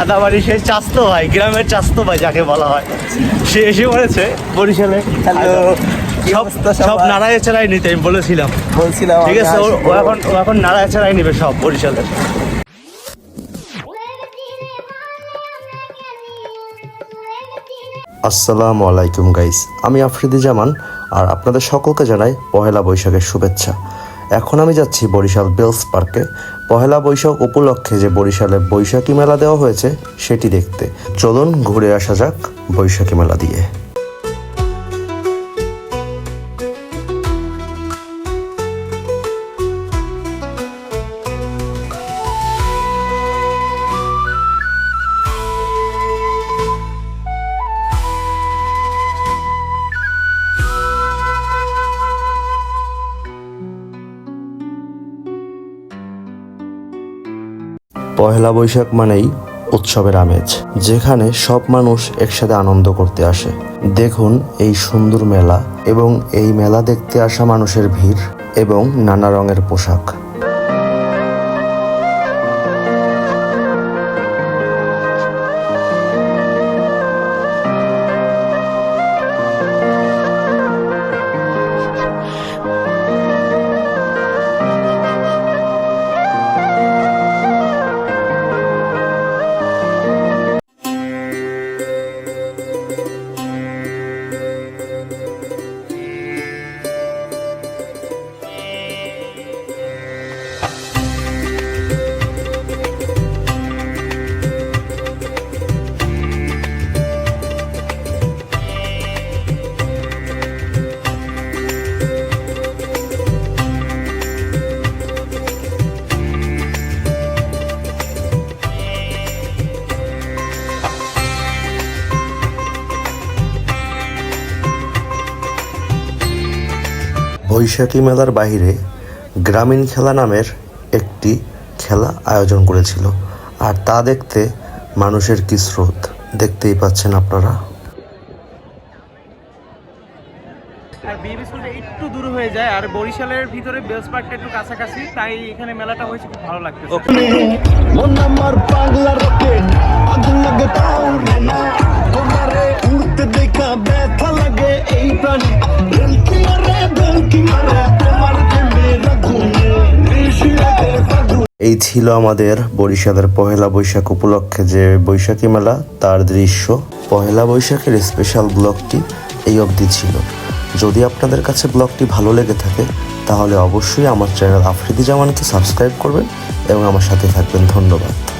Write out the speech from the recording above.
দাদাবাড়ি সেই চাস্তো ভাই গ্রামের চাস্তো ভাই যাকে বলা হয়। সে এসে পড়েছে বরিশালে। সব সব? নাড়ায় নিতে আমি বলেছিলাম। বলছিলাম ঠিক আছে ও- এখন ও এখন নিবে সব বরিশালে আসসালামু আলাইকুম গাইস। আমি আফ্রিদি জামান আর আপনাদের সকলকে জানাই পহেলা বৈশাখের শুভেচ্ছা। এখন আমি যাচ্ছি বরিশাল বেলস পার্কে। পহেলা বৈশাখ উপলক্ষে যে বরিশালে বৈশাখী মেলা দেওয়া হয়েছে, সেটি দেখতে। চলুন ঘুরে আসা যাক বৈশাখী মেলা দিয়ে। পহেলা বৈশাখ মানেই উৎসবের আমেজ, যেখানে সব মানুষ একসাথে আনন্দ করতে আসে। দেখুন এই সুন্দর মেলা এবং এই মেলা দেখতে আসা মানুষের ভিড় এবং নানা রঙের পোশাক। বৈশাখী মেলার বাইরে গ্রামীণ খেলা নামের একটি খেলা আয়োজন করেছিল। আর তা দেখতে মানুষের কি স্রোত দেখতেই পাচ্ছেন আপনারা। আর বিএবি স্কুলটা একটু দূর হয়ে যায় আর বরিশালের ভিতরে বেলস পার্কটা একটু কাছাকাছি তাই এখানে মেলাটা হয়েছে খুব ভালো লাগতেছে। এই ছিল আমাদের বরিশালের পহেলা বৈশাখ উপলক্ষে যে বৈশাখী মেলা, তার দৃশ্য। পহেলা বৈশাখের স্পেশাল ব্লগটি এই অবধি ছিল। যদি আপনাদের কাছে ব্লগটি ভালো লেগে থাকে, তাহলে অবশ্যই আমার চ্যানেল আফ্রিদি জামানকে সাবস্ক্রাইব করবেন এবং আমার সাথে থাকবেন। ধন্যবাদ।